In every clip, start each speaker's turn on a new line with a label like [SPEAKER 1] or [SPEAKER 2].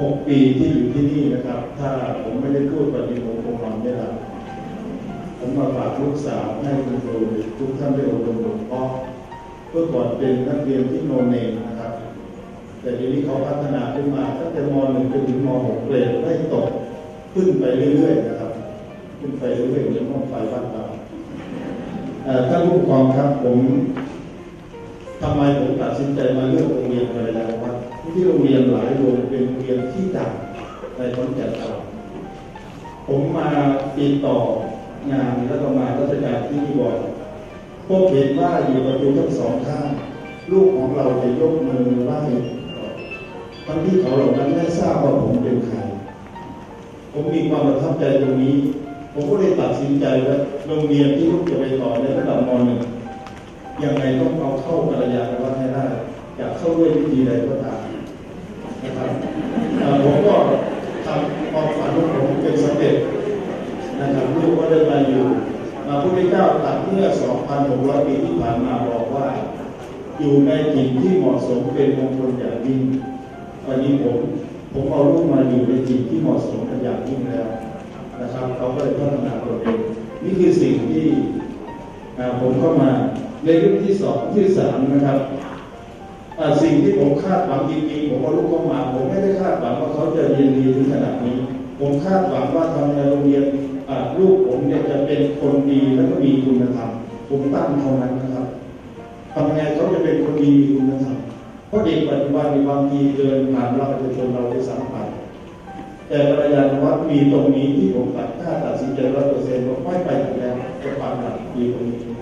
[SPEAKER 1] หกปีที่อยู่ที่นี่นะครับ ถ้าผมไม่ได้พูดปฏิโมกข์ผมนอนไม่หลับผมมาฝากลูกสาวให้คุณครูทุกท่านได้อบรมบ่มเพาะเพื่อก่อนเป็นนักเรียนที่โนเนมนะครับ แต่ทีนี้เขาพัฒนาขึ้นมาตั้งแต่ม .1 จนถึงม .6 เกรดได้ตกขึ้นไปเรื่อยๆนะครับ ขึ้นไปเรื่อยๆเหมือนห้องไฟบ้านเราเอ่อท่านผู้ปกครองครับผม ทำไมผมตัดสินใจมาเลือกโรงเรียนอะไรแล้ววัดที่โรงเรียนหลายโรงเป็นโรงเรียนที่ดังในขอนแก่นเราผมมาติดต่องานแล้วก็มาราชการที่นี่บ่อยพบเห็นว่าอยู่ประตูทั้งสองข้างลูกของเราจะยกมือไหว้ทั้งที่เขาเหล่านั้นไม่ทราบว่าผมเป็นใคร ผมมีความประทับใจตรงนี้ ผมก็เลยตัดสินใจว่าโรงเรียนที่ลูกจะไปต่อในระดับม .1 ยังไงต้องเอาเข้ากัลยาณวัฒน์ให้ได้ อยากเข้าด้วยวิธีใดก็ตามนะครับผมก็ทำความฝันของผมเป็นสำเร็จนะครับลูกก็ได้มาอยู่มาพระพุทธเจ้าตรัสเมื่อ 2,600 ปีที่ผ่านมาบอกว่า อยู่ในถิ่นที่เหมาะสมเป็นมงคลอย่างยิ่งวันนี้ผมผมเอาลูกมาอยู่ในถิ่นที่เหมาะสมเป็นอย่างยิ่งแล้วนะครับเขาก็เลยพัฒนาตัวเองนี่คือสิ่งที่ผมเข้ามา ในเรื่องที่สองที่สามนะครับสิ่งที่ผมคาดหวังจริงๆผมเอาลูกเข้ามา ผมไม่ได้คาดหวังว่าเขาจะเรียนดีถึงขนาดนี้ ผมคาดหวังว่าทำในโรงเรียนลูกผมเนี่ยจะเป็นคนดีแล้วก็มีคุณธรรมผมตั้งเท่านั้นนะครับทำไงเขาจะเป็นคนดีมีคุณธรรมเพราะเด็กปัจจุบันมีบางทีเดินผ่านเราจะชนเราไปสามไปแต่ภรรยาวัดมีตรงนี้ที่ผมตัดค่าตัดสินใจร้อยเปอร์เซ็นต์ว่าไม่ไปถึงแล้วจะฟังหลักดีตรงนี้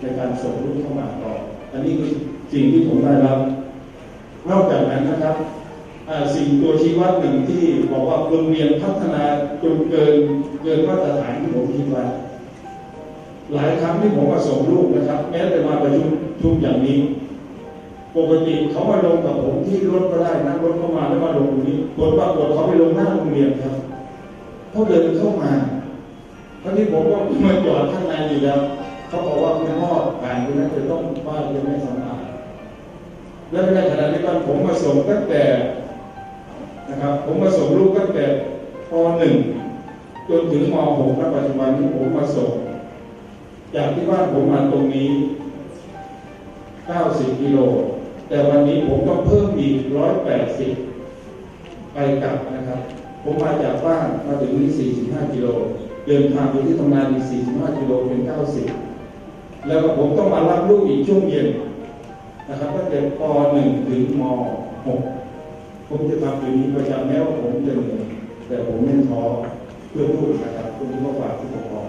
[SPEAKER 1] ในการส่งลูกเข้ามาต่อ อันนี้คือสิ่งที่ผมได้รับ นอกจากนั้นนะครับสิ่งตัวชี้วัดหนึ่งที่บอกว่าโรงเรียนพัฒนาจนเกินเกินมาตรฐานที่ผมคิดไว้หลายครั้งที่ผมมาส่งลูกนะครับ แม้แต่มาประชุมชุมอย่างนี้ ปกติเขามาลงกับผมที่รถก็ได้นั่งรถเข้ามาแล้วมาลงตรงนี้ผลปรากฏเขาไปลงหน้าโรงเรียนครับเขาเดินเข้ามาคราวนี้ผมก็มาจอดข้างในอยู่แล้ว เขาบอกว่าคุณพ่อผ่านตรงนั้นจะต้องป้ายจะไม่สำอาดและในขณะนี้ก็ผมมาส่งตั้งแต่นะครับ ผมมาส่งลูกตั้งแต่ป .1 จนถึงม .6 ณปัจจุบันนี้ผมมาส่ง จากที่บ้านผมมาตรงนี้ 90 กิโล แต่วันนี้ผมต้องเพิ่มอีก 180 ไปกลับนะครับ ผมมาจากบ้านมาถึงนี่45 กิโล เดินทางไปที่ทำงานอีก45 กิโลเป็น 90 แล้วก็ผมต้องมารับลูกอีกช่วงเย็นนะครับตั้งแต่ป .1 ถึงม .6 ผมจะทำอย่างนี้ประจำแม้ว่าผมจะเหนื่อยแต่ผมไม่ท้อเพื่อลูกนะครับคุณที่เขาฝากผู้ปกครอง